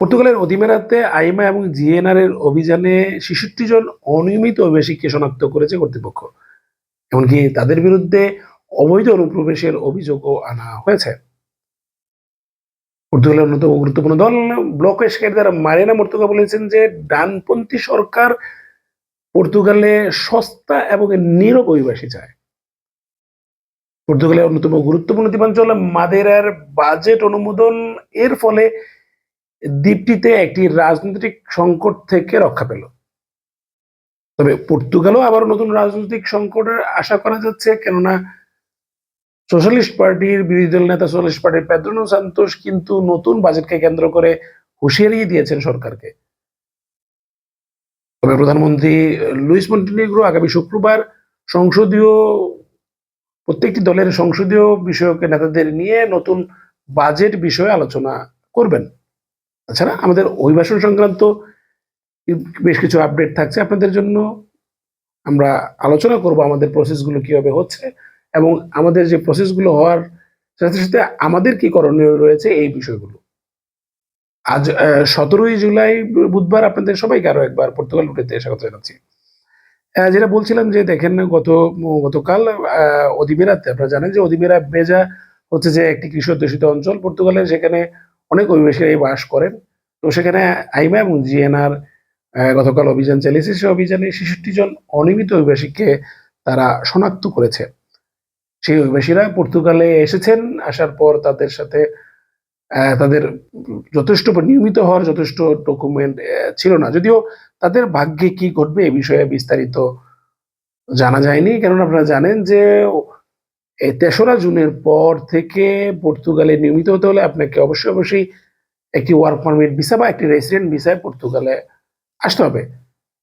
পর্তুগালের অধিমেরাতে আইমা এবং জিএনআর এর অভিযানে ছেষট্টি জন অনিয়মিত অভিবাসীকে শনাক্ত করেছে কর্তৃপক্ষ। এমনকি তাদের বিরুদ্ধে অবৈধ অনুপ্রবেশের অভিযোগও আনা হয়েছে। পর্তুগালের অন্যতম গুরুত্বপূর্ণ দল ব্লক দ্বারা মারিয়ানা মর্তুগা বলেছেন যে, ডানপন্থী সরকার পর্তুগালে সস্তা এবং নীরব অভিবাসী চায়। পর্তুগালের অন্যতম গুরুত্বপূর্ণ দ্বীপাঞ্চল মাদেরার বাজেট অনুমোদন এর ফলে দ্বীপটিতে একটি রাজনৈতিক সংকট থেকে রক্ষা পেল। তবে পর্তুগালও আবার নতুন রাজনৈতিক সংকটের আশা করা যাচ্ছে, কেননা সোশ্যালিস্ট পার্টির বিরোধী দল নেতা সোশ্যালিস্ট পার্টির পেদ্রোনো সান্তোষ কিন্তু নতুন বাজেটকে কেন্দ্র করে হুঁশিয়ারি দিয়েছেন সরকারকে। তবে প্রধানমন্ত্রী লুইস মন্টিনিগ্রো আগামী শুক্রবার সংসদীয়, প্রত্যেকটি দলের সংসদীয় বিষয়ক নেতাদের নিয়ে নতুন বাজেট বিষয়ে আলোচনা করবেন। তাছাড়া আমাদের অভিবাসন সংক্রান্ত বেশ কিছু আপডেট থাকছে। আপনাদের জন্য আমরা আলোচনা করব আমাদের প্রসেসগুলো কীভাবে হচ্ছে এবং আমাদের যে প্রসেসগুলো হওয়ার সাথে সাথে আমাদের কি করণীয় রয়েছে এই বিষয়গুলো। আজ সতেরোই জুলাই বুধবার আপনাদের সবাইকে আরও একবার পর্তুগাল উঠেতে স্বাগত জানাচ্ছি। যেটা বলছিলাম যে দেখেন গত গতকাল আহ, অধিবেরাতে আপনারা জানেন যে অধিবেরা বেজা হচ্ছে যে একটি কৃষক দূষিত অঞ্চল। পর্তুগালের সেখানে অনেক অভিবাসীরাই বাস করেন। তো সেখানে আইমা এবং জিএনআর গতকাল অভিযান চালিয়েছে। সেই অভিযানে ছেষট্টি জন অনিয়মিত অভিবাসীকে তারা শনাক্ত করেছে। সেই অভিবাসীরা পর্তুগালে এসেছেন। আসার পর তাদের সাথে তাদের যথেষ্ট নিয়মিত হওয়ার যথেষ্ট ডকুমেন্ট ছিল না। যদিও তাদের ভাগ্যে কি ঘটবে এ বিষয়ে বিস্তারিত জানা যায়নি। কেননা আপনারা জানেন যে তেসরা জুনের পর থেকে পর্তুগালে নিয়মিত হতে হলে আপনাকে অবশ্যই অবশ্যই একটি ওয়ার্ক পারমিট ভিসা বা একটি রেসিডেন্ট ভিসায় পর্তুগালে আসতে হবে।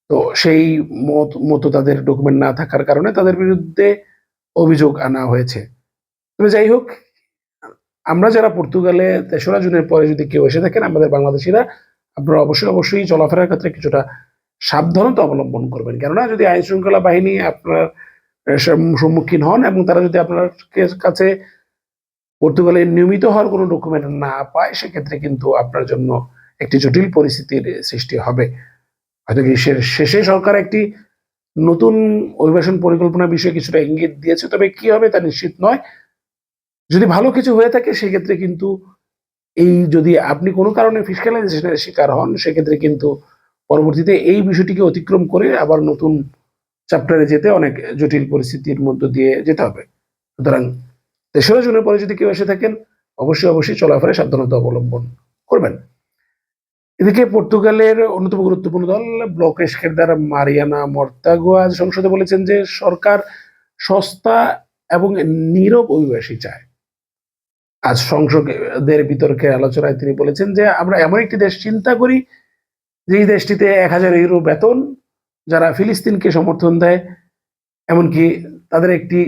তো সেই মত, মতো তাদের ডকুমেন্ট না থাকার কারণে তাদের বিরুদ্ধে অভিযোগ আনা হয়েছে। তবে যাই হোক, আমরা যারা পর্তুগালে তেসরা জুনের পরে যদি কেউ এসে থাকেন, আমাদের বাংলাদেশিরা, আপনারা অবশ্যই অবশ্যই চলাফেরার ক্ষেত্রে কিছুটা সাবধানতা অবলম্বন করবেন। কেননা যদি আইন শৃঙ্খলা বাহিনী আপনার সম্মুখীন হন এবং তারা যদি আপনার কাছে পর্তুগালে নিয়মিত হওয়ার কোনো ডকুমেন্ট না পায়, সেক্ষেত্রে কিন্তু আপনার জন্য একটি জটিল পরিস্থিতির সৃষ্টি হবে। হয়তো গ্রীষ্মের শেষে সরকার একটি নতুন অভিবাসন পরিকল্পনা বিষয়ে কিছুটা ইঙ্গিত দিয়েছে, তবে কি হবে তা নিশ্চিত নয়। যদি ভালো কিছু হয়ে থাকে, সেক্ষেত্রে কিন্তু এই যদি আপনি কোনো কারণে ফিসকালাইজেশনের শিকার হন, সেক্ষেত্রে কিন্তু পরবর্তীতে এই বিষয়টিকে অতিক্রম করে আবার নতুন চ্যাপ্টারে যেতে অনেক জটিল পরিস্থিতির মধ্য দিয়ে যেতে হবে। সুতরাং তেসরা জুনের পরে যদি কেউ এসে থাকেন, অবশ্যই অবশ্যই চলাফেরায় সাবধানতা অবলম্বন করবেন। এদিকে পর্তুগালের অন্যতম গুরুত্বপূর্ণ দল ব্লক দ্বারা মারিয়ানা মর্তাগো আজ সংসদে বলেছেন যে সরকার সস্তা এবং নীরব অভিবাসী চায়। আজ সংসদের বিতর্কের আলোচনায় তিনি বলেছেন যে আমরা এমন একটি দেশ চিন্তা করি, যেই দেশটিতে এক হাজার ইউরো বেতন যারা ফিলিস্তিনকে সমর্থন দেয়, এমনকি তাদের একটি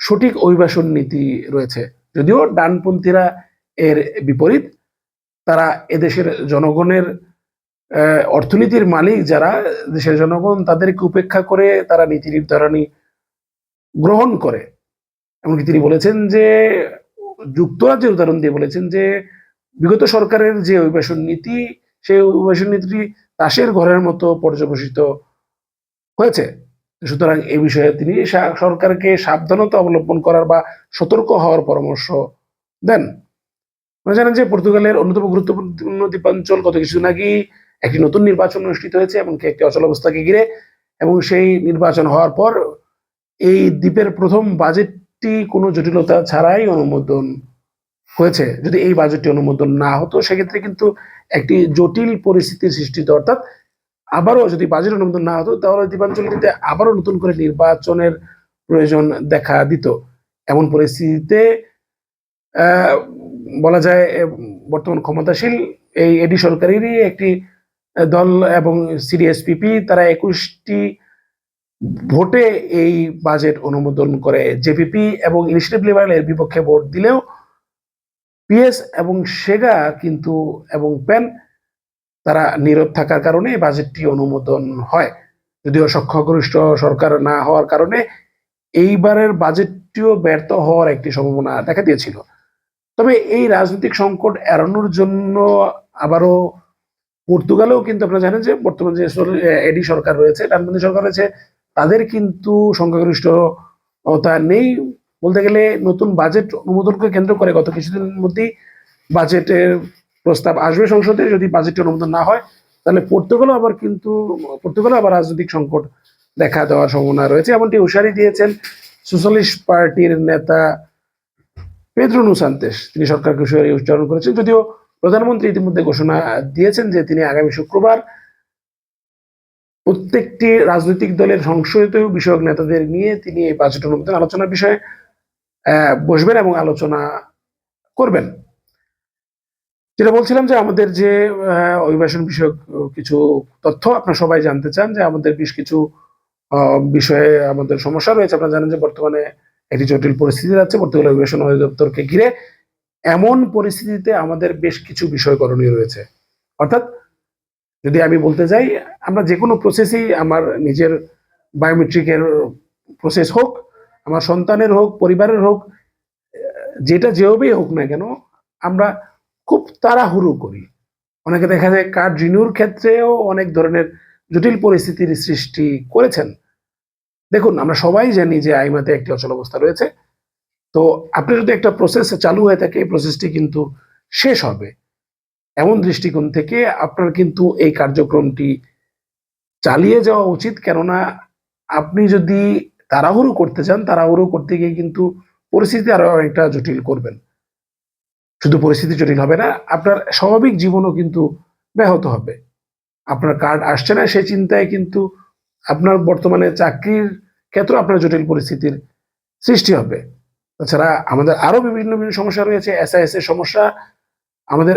সঠিক অভিবাসন নীতি রয়েছে। যদিও ডানপন্থীরা এর বিপরীত, তারা এদেশের জনগণের অর্থনীতির মালিক যারা, দেশের জনগণ তাদেরকে উপেক্ষা করে তারা নীতি নির্ধারণী গ্রহণ করে। এমনকি তিনি বলেছেন যে, যুক্তরাজ্যের উদাহরণ দিয়ে বলেছেন যে, বিগত সরকারের যে অভিবাসন নীতি, সেই অভিবাসন নীতি তাসের ঘরের মতো পর্যবসিত হয়েছে। সুতরাং এই বিষয়ে তিনি সরকারকে সাবধানতা অবলম্বন করার বা সতর্ক হওয়ার পরামর্শ দেন। জানেন যে পর্তুগালের অন্যতম গুরুত্বপূর্ণ দ্বীপাঞ্চল গত কিছুদিন আগেই একটি নতুন নির্বাচন অনুষ্ঠিত হয়েছে এবং একটি অচল অবস্থাকে ঘিরে। এবং সেই নির্বাচন হওয়ার পর এই দ্বীপের প্রথম বাজেটটি কোনো জটিলতা ছাড়াই অনুমোদন হয়েছে। যদি এই বাজেটটি অনুমোদন না হতো, সেক্ষেত্রে কিন্তু একটি জটিল পরিস্থিতির সৃষ্টি অর্থাৎ আবারও যদি বাজেট অনুমোদন না হতো, তাহলে দ্বীপাঞ্চলটিতে আবারও নতুন করে নির্বাচনের প্রয়োজন দেখা দিত। এমন পরিস্থিতিতে বলা যায় বর্তমান ক্ষমতাশীল এই এডি সরকারেরই একটি দল এবং সিডিএসপিপি, তারা একুশটি ভোটে এই বাজেট অনুমোদন করে। জেপিপি এবং ইনিশিয়েটিভ লিবারেলের বিপক্ষে ভোট দিলেও, পিএস এবং সেগা কিন্তু, এবং পেন তারা নীরব থাকার কারণে বাজেটটি অনুমোদন হয়। যদিও সংখ্যাগরিষ্ঠ সরকার না হওয়ার কারণে এইবারের বাজেটটিও ব্যর্থ হওয়ার একটি সম্ভাবনা দেখা দিয়েছিল। তবে এই রাজনৈতিক সংকট এড়ানোর জন্য আবারও পর্তুগালেও কিন্তু আপনারা জানেন যে বর্তমান যে এডি সরকার রয়েছে, ডানপন্থী সরকার রয়েছে, তাদের কিন্তু সংখ্যাগরিষ্ঠতা নেই। বলতে গেলে নতুন বাজেট অনুমোদনকে কেন্দ্র করে গত কিছুদিনের মধ্যেই বাজেটের প্রস্তাব আসবে সংসদে, যদি বাজেটটি অনুমোদন না হয়, তাহলে পর্তুগালও আবার কিন্তু পর্তুগালও আবার রাজনৈতিক সংকট দেখা দেওয়ার সম্ভাবনা রয়েছে। এমনটি হুঁশিয়ারি দিয়েছেন সোশ্যালিস্ট পার্টির নেতা পেদ্রো নুসান্তেস। তিনি সরকারকে হুঁশিয়ারি উচ্চারণ করেছেন, যদিও প্রধানমন্ত্রী ইতিমধ্যে ঘোষণা দিয়েছেন যে তিনি আগামী শুক্রবার প্রত্যেকটি রাজনৈতিক দলের সংসদীয় বিষয়ক নেতাদের নিয়ে তিনি এই বাজেট অনুমোদন আলোচনার বিষয়ে বসবেন এবং আলোচনা করবেন। যেটা বলছিলাম যে আমাদের যে অভিবাসন বিষয়ক কিছু তথ্য আপনারা সবাই জানতে চান, যে আমাদের বেশ কিছু বিষয়ে আমাদের সমস্যা রয়েছে। আপনারা জানেন যে বর্তমানে একটি জটিল পরিস্থিতি যাচ্ছে পর্তুগাল অভিবাসন অধিদপ্তরকে ঘিরে এমন পরিস্থিতিতে আমাদের বেশ কিছু বিষয় করণীয় রয়েছে। অর্থাৎ যদি আমি বলতে যাই, আমরা যে কোনো প্রসেসেই আমার নিজের বায়োমেট্রিকের প্রসেস হোক, আমার সন্তানের হোক, পরিবারের হোক যেটা যেভাবেই হোক না কেন, আমরা খুব তাড়াহুড়ো করি। অনেকে দেখা যায় কার্ড রিনিউর ক্ষেত্রেও অনেক ধরনের জটিল পরিস্থিতির সৃষ্টি করেছেন। দেখুন, আমরা সবাই জানি যে আইমাতে একটি অচল অবস্থা রয়েছে। তো আপনি যদি একটা প্রসেস চালু হয়ে থাকে, এই প্রসেসটি কিন্তু শেষ হবে। এমন দৃষ্টিকোণ থেকে আপনার কিন্তু এই কার্যক্রমটি চালিয়ে যাওয়া উচিত। কেননা আপনি যদি তাড়াহুড়ো করতে চান, তাড়াহুড়ো করতে গিয়ে কিন্তু পরিস্থিতি আরও অনেকটা জটিল করবেন। শুধু পরিস্থিতি জটিল হবে না, আপনার স্বাভাবিক জীবনও কিন্তু ব্যাহত হবে। আপনার কার্ড আসছে না, সেই চিন্তায় কিন্তু আপনার বর্তমানে চাকরির ক্ষেত্রে আপনার জটিল পরিস্থিতির সৃষ্টি হবে। তাছাড়া আমাদের আরও বিভিন্ন বিভিন্ন সমস্যা রয়েছে এসআইএস এর সমস্যা, আমাদের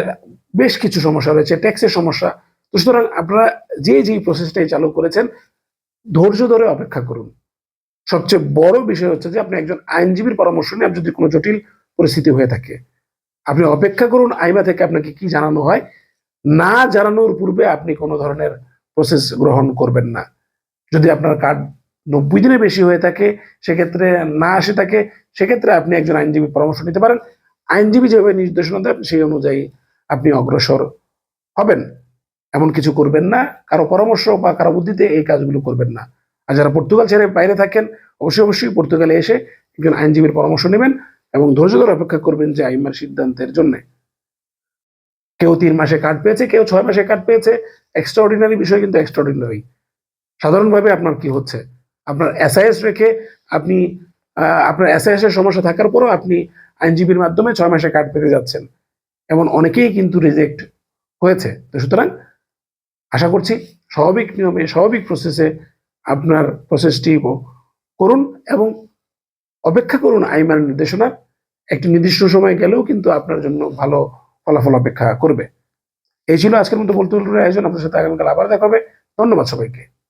বেশ কিছু সমস্যা রয়েছে ট্যাক্সের সমস্যা। তো সুতরাং আপনারা যে যেই প্রসেসটাই চালু করেছেন, ধৈর্য ধরে অপেক্ষা করুন। সবচেয়ে বড় বিষয় হচ্ছে যে, আপনি একজন আইনজীবীর পরামর্শ নিয়ে আপনার যদি কোনো জটিল পরিস্থিতি হয়ে থাকে আপনি অপেক্ষা করুন, আইমা থেকে আপনাকে কি জানানো হয়? না জানানোর পূর্বে আপনি কোনো ধরনের প্রসেস গ্রহণ করবেন না। যদি আপনার কার্ড নব্বই দিনে বেশি হয়ে থাকে, সেক্ষেত্রে না আসে থাকে, সেক্ষেত্রে আপনি একজন আইনজীবী পরামর্শ নিতে পারেন। আইনজীবী যেভাবে নির্দেশনা দেন, সেই অনুযায়ী আপনি অগ্রসর হবেন। এমন কিছু করবেন না, কারও পরামর্শ বা কারও বুদ্ধিতে এই কাজগুলো করবেন না। আর যারা পর্তুগাল ছেড়ে বাইরে থাকেন, অবশ্যই অবশ্যই পর্তুগালে এসে একজন আইনজীবীর পরামর্শ নেবেন। এবং ধৈর্য ধরে অপেক্ষা করবেন যে আইমার সিদ্ধান্তের জন্য। কেউ তিন মাসে কার্ড পেয়েছে, কেউ ছয় মাসে কার্ড পেয়েছে। এক্সট্রা অর্ডিনারি বিষয় কিন্তু এক্সট্রা অর্ডিনারি সাধারণভাবে আপনার কি হচ্ছে? আপনার এসআইএস রেখে আপনি আপনার এসআইএস এর সমস্যা থাকার পরও আপনি আইনজীবীর মাধ্যমে ছয় মাসে কার্ড পেতে যাচ্ছেন। এমন অনেকেই কিন্তু রিজেক্ট হয়েছে। তো সুতরাং আশা করছি স্বাভাবিক নিয়মে, স্বাভাবিক প্রসেসে আপনার প্রসেসটি করুন এবং অপেক্ষা করুন আইমার নির্দেশনা একটি নির্দিষ্ট সময় গেলেও কিন্তু আপনার জন্য ভালো ফলাফল অপেক্ষা করবে। এই ছিল আজকের মতো বলতে আয়োজন। আপনার সাথে আগামীকাল আবার দেখাবে ধন্যবাদ সবাইকে।